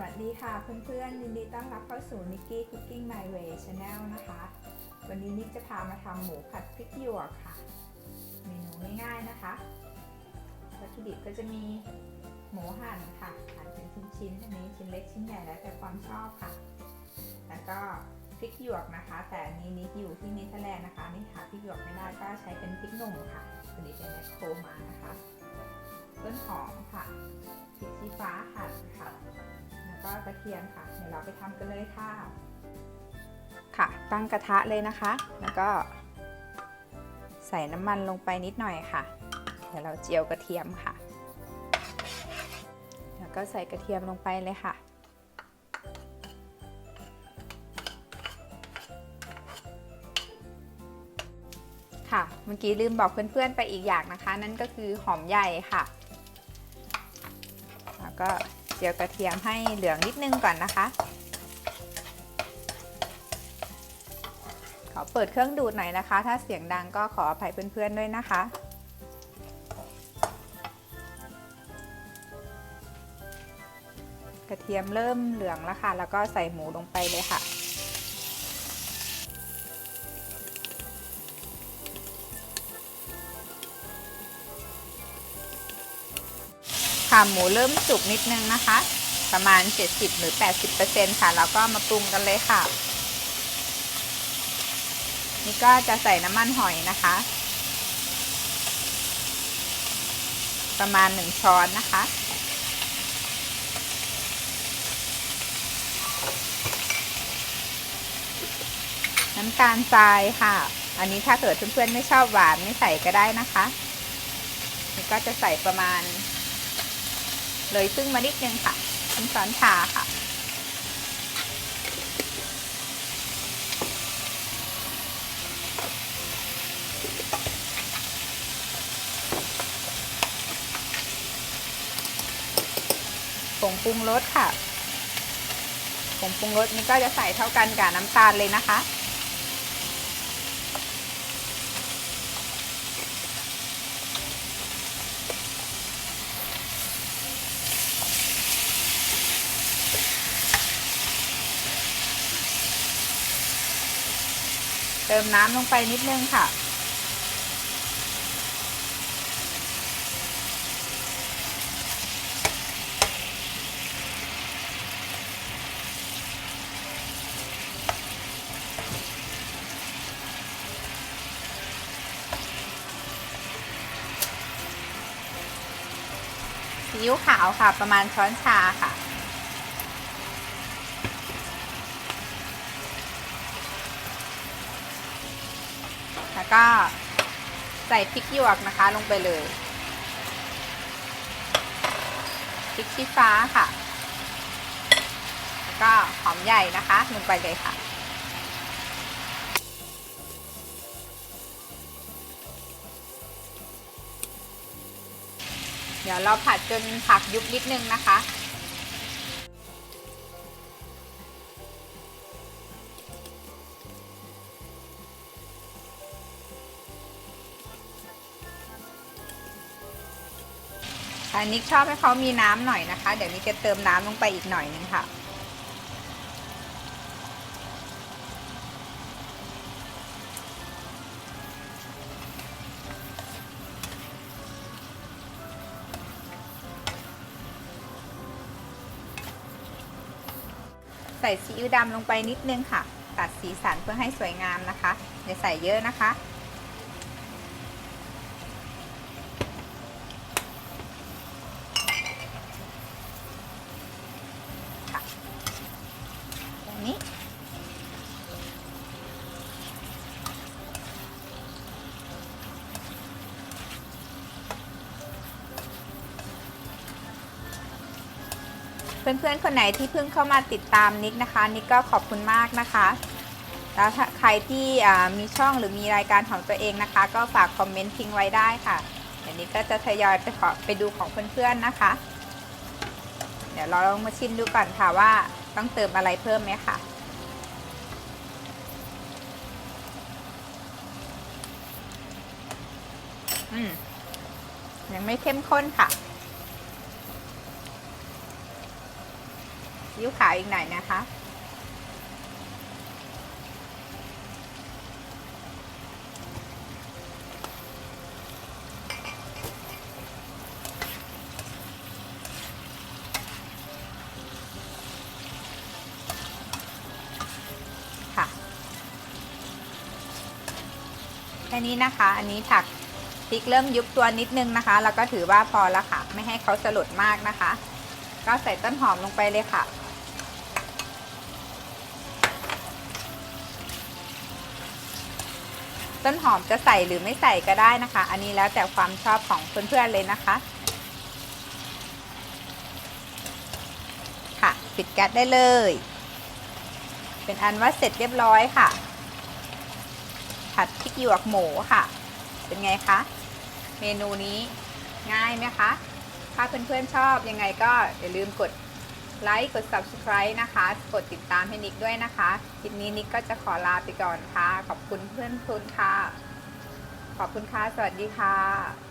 วัสดีค่ะเพื่อนๆยินดีต้อนรับเข้าสู่ Nikki Cooking My Way Channel นะคะ วันนี้นิกจะพามาทำหมูผัดพริกหยวกค่ะ เมนูง่ายๆนะคะ วัตถุดิบก็จะมีหมูหั่นค่ะหั่นเป็นชิ้นๆอันนี้ชิ้นเล็กชิ้นใหญ่แล้วแต่ความชอบค่ะ แล้วก็พริกหยวกนะคะ แต่อันนี้นิกอยู่ที่เนเธอร์แลนด์นะคะนี่หาพริกหยวกไม่ได้ก็ใช้เป็นพริกหนุ่มค่ะวันนี้เป็นแมคโครมานะคะต้นหอมค่ะพริกชี้ฟ้าหั่นค่ะ ก็กระเทียมค่ะ เดี๋ยวเราไปทำกันเลยค่ะ ค่ะ ตั้งกระทะเลยนะคะ แล้วก็ ใส่น้ำมันลงไปนิดหน่อยค่ะ เดี๋ยวเราเจียวกระเทียมค่ะ แล้วก็ใส่กระเทียมลงไปเลยค่ะค่ะเมื่อกี้ลืมบอกเพื่อนๆไปอีกอย่างนะคะ นั่นก็คือหอมใหญ่ค่ะ แล้วก็ จียวกระเทียมให้เหลืองนิดนึงก่อนนะคะ ขอเปิดเครื่องดูดหน่อยนะคะ ถ้าเสียงดังก็ขออภัยเพื่อนๆด้วยนะคะ กระเทียมเริ่มเหลืองแล้วค่ะ แล้วก็ใส่หมูลงไปเลยค่ะ หมูเริ่มสุกนิดนึงนะคะ ประมาณ 70 หรือ 80%ค่ะ แล้วก็มาปรุงกันเลยค่ะ นี่ก็จะใส่น้ำมันหอยนะคะ ประมาณ 1 ช้อนนะคะน้ำตาลทรายค่ะ อันนี้ถ้าเกิดเพื่อนๆไม่ชอบหวานไม่ใส่ก็ได้นะคะ นี่ก็จะใส่ประมาณ เลยซึ่งมานิดนึงค่ะครึ่งช้อนชาค่ะ ผงปรุงรสค่ะ ผงปรุงรสนี่ก็จะใส่เท่ากันกับน้ำตาลเลยนะคะ เติมน้ำลงไปนิดนึงค่ะ ซีอิ๊วขาวค่ะ ประมาณช้อนชาค่ะ แล้ว ก็ใส่พริกหยวกนะคะลงไปเลยพริกชี้ฟ้าค่ะ แล้วก็หอมใหญ่นะคะลงไปเลยค่ะเดี๋ยวเราผัดจนผักยุบนิดนึงนะคะ อันนี้ชอบให้เขามีน้ำหน่อยนะคะ เดี๋ยวนี้จะเติมน้ำลงไปอีกหน่อยนึงค่ะ ใส่ซีอิ๊วดำลงไปนิดนึงค่ะ ตัดสีสันเพื่อให้สวยงามนะคะอย่าใส่เยอะนะคะ เพื่อนๆคนไหนที่เพิ่งเข้ามาติดตามนิกนะคะนิกก็ขอบคุณมากนะคะแล้วใครที่มีช่องหรือมีรายการของตัวเองนะคะ ก็ฝากคอมเมนต์ทิ้งไว้ได้ค่ะเดี๋ยวนี้ก็จะทยอยไปขอไปดูของเพื่อนๆนะคะ เดี๋ยวเราลองมาชิมดูก่อนค่ะว่าต้องเติมอะไรเพิ่มไหมค่ะอืมยังไม่เข้มข้นค่ะ ซีซีอิ๊วขาวอีกหน่อยนะคะ ค่ะ แค่นี้นะคะ อันนี้ถักพริกเริ่มยุบตัวนิดนึงนะคะ แล้วก็ถือว่าพอแล้วค่ะ ไม่ให้เขาสลดมากนะคะ ก็ใส่ต้นหอมลงไปเลยค่ะ ต้นหอมจะใส่หรือไม่ใส่ก็ได้นะคะ อันนี้แล้วแต่ความชอบของเพื่อนๆเลยนะคะ ค่ะปิดแก๊สได้เลย เป็นอันว่าเสร็จเรียบร้อยค่ะ ผัดพริกหยวกหมูค่ะ เป็นไงคะ เมนูนี้ง่ายไหมคะ ถ้าเพื่อนๆชอบยังไงก็อย่าลืมกด ไลค์กด subscribe นะคะ กดติดตามให้นิกด้วยนะคะคลิปนี้นิกก็จะขอลาไปก่อนค่ะ ขอบคุณเพื่อนคุณค่ะ ขอบคุณค่ะ สวัสดีค่ะ